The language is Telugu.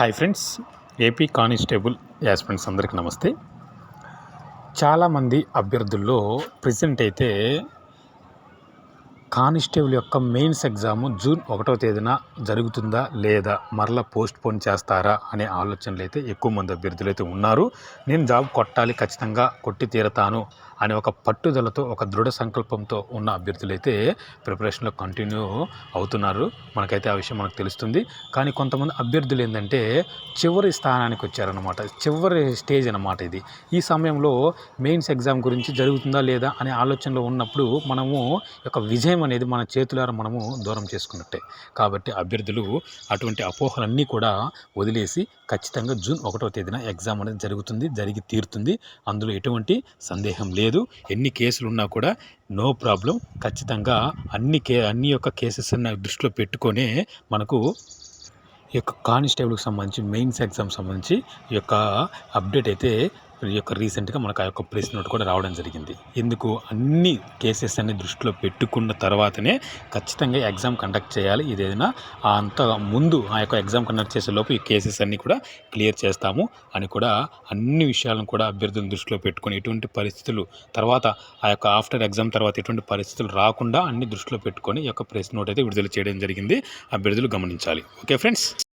Hi friends AP constable aspirants అందరికీ నమస్తే. చాలామంది అభ్యర్థుల్లో ప్రజెంట్ అయితే కానిస్టేబుల్ యొక్క మెయిన్స్ ఎగ్జాము జూన్ ఒకటో తేదీన జరుగుతుందా లేదా మరలా పోస్ట్ పోన్ చేస్తారా అనే ఆలోచనలు అయితే ఎక్కువ మంది అభ్యర్థులు అయితే ఉన్నారు. నేను జాబ్ కొట్టాలి ఖచ్చితంగా కొట్టి తీరతాను అనే ఒక పట్టుదలతో ఒక దృఢ సంకల్పంతో ఉన్న అభ్యర్థులైతే ప్రిపరేషన్లో కంటిన్యూ అవుతున్నారు. మనకైతే ఆ విషయం మనకు తెలుస్తుంది. కానీ కొంతమంది అభ్యర్థులు ఏంటంటే చివరి స్థానానికి వచ్చారనమాట చివరి స్టేజ్ అనమాట ఇది. ఈ సమయంలో మెయిన్స్ ఎగ్జామ్ గురించి జరుగుతుందా లేదా అనే ఆలోచనలో ఉన్నప్పుడు మనము యొక్క విజయం అనేది మన చేతులారా మనము దూరం చేసుకున్నట్టే. కాబట్టి అభ్యర్థులు అటువంటి అపోహలన్నీ కూడా వదిలేసి ఖచ్చితంగా జూన్ ఒకటో తేదీన ఎగ్జామ్ అనేది జరుగుతుంది జరిగి తీరుతుంది. అందులో ఎటువంటి సందేహం లేదు. ఎన్ని కేసులు ఉన్నా కూడా నో ప్రాబ్లం. ఖచ్చితంగా అన్ని కే అన్ని యొక్క కేసెస్ దృష్టిలో పెట్టుకొనే మనకు ఈ యొక్క కానిస్టేబుల్కి సంబంధించి మెయిన్స్ ఎగ్జామ్ సంబంధించి ఈ యొక్క అప్డేట్ అయితే యొక్క రీసెంట్గా మనకు ఆ యొక్క ప్రెస్ నోట్ కూడా రావడం జరిగింది. ఎందుకు? అన్ని కేసెస్ అన్ని దృష్టిలో పెట్టుకున్న తర్వాతనే ఖచ్చితంగా ఎగ్జామ్ కండక్ట్ చేయాలి. ఇదేదైనా అంత ముందు ఆ యొక్క ఎగ్జామ్ కండక్ట్ చేసే లోపు ఈ కేసెస్ అన్నీ కూడా క్లియర్ చేస్తాము అని కూడా అన్ని విషయాలను కూడా అభ్యర్థులను దృష్టిలో పెట్టుకొని ఎటువంటి పరిస్థితులు తర్వాత ఆ యొక్క ఆఫ్టర్ ఎగ్జామ్ తర్వాత ఎటువంటి పరిస్థితులు రాకుండా అన్ని దృష్టిలో పెట్టుకొని ఈ యొక్క ప్రెస్ నోట్ అయితే విడుదల చేయడం జరిగింది. అభ్యర్థులు గమనించాలి. Okay friends?